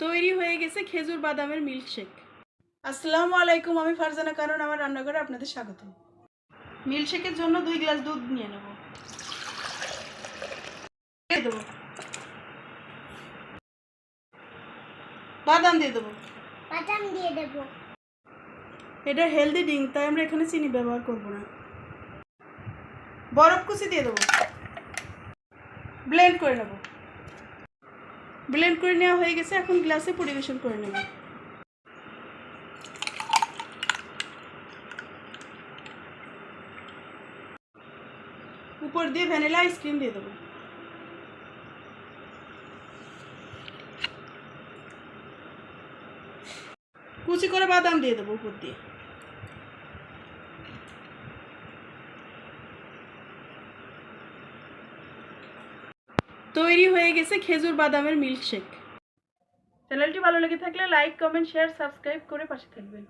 তৈরি হয়ে গেছে খেজুর বাদামের মিল্কশেক আসসালামু আলাইকুম আমি ফারজানা কারণ আমার রান্নাঘরে আপনাদের স্বাগত মিল্কশেকের জন্য দুই গ্লাস দুধ নিয়ে নেব। দিয়ে দেবো। বাদাম দিয়ে দেবো। বাদাম দিয়ে দেব। এটা হেলদি ড্রিঙ্ক তাই আমরা এখানে চিনি ব্যবহার করব না। বরফ কুচি দিয়ে দেবো। ব্লেন্ড করে নেব। ব্লেন্ড করে নেওয়া হয়ে গেছে, এখন গ্লাসে পরিবেশন করে নেব। উপর দিয়ে ভ্যানিলা আইসক্রিম দিয়ে দেবো। কুচি করে বাদাম দিয়ে দেবো উপর দিয়ে। তৈরি হয়ে গেছে খেজুর বাদামের মিল্কশেক। চ্যানেলটি ভালো লেগে থাকলে লাইক কমেন্ট শেয়ার সাবস্ক্রাইব করে পাশে থাকবেন।